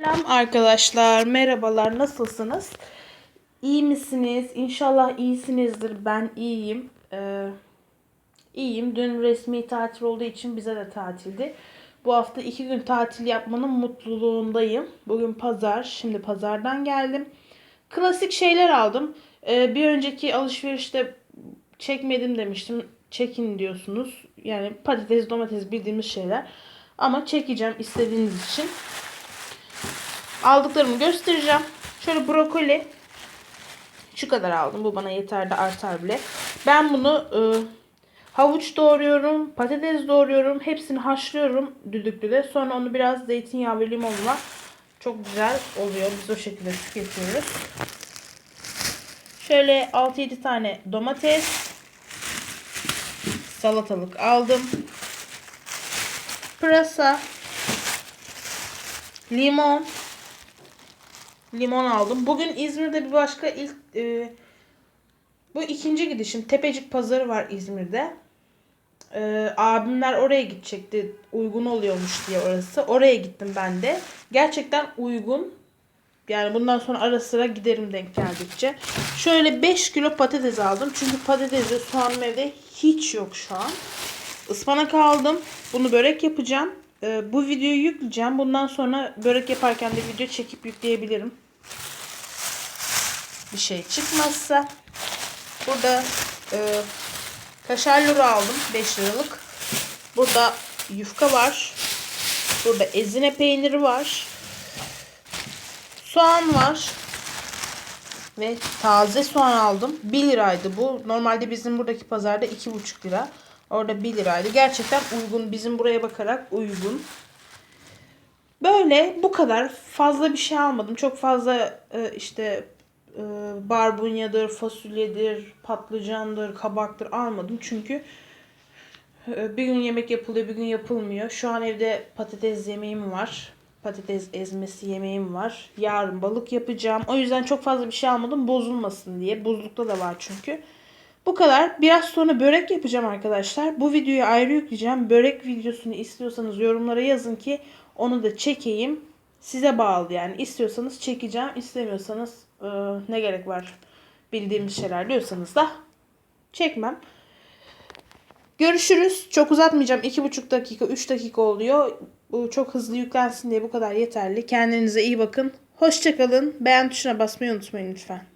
Selam arkadaşlar, merhabalar, nasılsınız? İyi misiniz? İnşallah iyisinizdir. Ben iyiyim. Ee, iyiyim. Dün resmi tatil olduğu için bize de tatildi. Bu hafta iki gün tatil yapmanın mutluluğundayım. Bugün pazar, şimdi pazardan geldim. Klasik şeyler aldım. Ee, bir önceki alışverişte çekmedim demiştim. Çekin diyorsunuz. Yani patates, domates bildiğimiz şeyler. Ama çekeceğim istediğiniz için. Aldıklarımı göstereceğim. Şöyle brokoli. Şu kadar aldım. Bu bana yeter de artar bile. Ben bunu e, havuç doğruyorum. Patates doğruyorum. Hepsini haşlıyorum düdüklüde. Sonra onu biraz zeytinyağı ve limonla çok güzel oluyor. Biz o şekilde tüketiyoruz. Şöyle 6-7 tane domates. Salatalık aldım. Pırasa. Limon limon aldım. Bugün İzmir'de bir başka ilk e, bu ikinci gidişim. Tepecik pazarı var İzmir'de. E, abimler oraya gidecekti. Uygun oluyormuş diye orası. Oraya gittim ben de. Gerçekten uygun. Yani bundan sonra ara sıra giderim denk geldikçe. Şöyle 5 kilo patates aldım. Çünkü patatesle soğanım evde hiç yok şu an. Ispanak aldım. Bunu börek yapacağım. E, bu videoyu yükleyeceğim. Bundan sonra börek yaparken de video çekip yükleyebilirim bir şey çıkmazsa. Burada e, kaşar luru aldım 5 liralık. Burada yufka var. Burada ezine peyniri var. Soğan var. Ve taze soğan aldım. 1 liraydı bu. Normalde bizim buradaki pazarda 2,5 lira. Orada 1 liraydı. Gerçekten uygun. Bizim buraya bakarak uygun. Böyle bu kadar. Fazla bir şey almadım. Çok fazla e, işte barbunyadır, fasulyedir, patlıcandır, kabaktır almadım. Çünkü e, bir gün yemek yapılıyor, bir gün yapılmıyor. Şu an evde patates yemeğim var. Patates ezmesi yemeğim var. Yarın balık yapacağım. O yüzden çok fazla bir şey almadım bozulmasın diye. Buzlukta da var çünkü. Bu kadar. Biraz sonra börek yapacağım arkadaşlar. Bu videoyu ayrı yükleyeceğim. Börek videosunu istiyorsanız yorumlara yazın ki onu da çekeyim. Size bağlı yani. İstiyorsanız çekeceğim. istemiyorsanız e, ne gerek var bildiğimiz şeyler diyorsanız da çekmem. Görüşürüz. Çok uzatmayacağım. 2,5 dakika 3 dakika oluyor. Bu çok hızlı yüklensin diye bu kadar yeterli. Kendinize iyi bakın. Hoşçakalın. Beğen tuşuna basmayı unutmayın lütfen.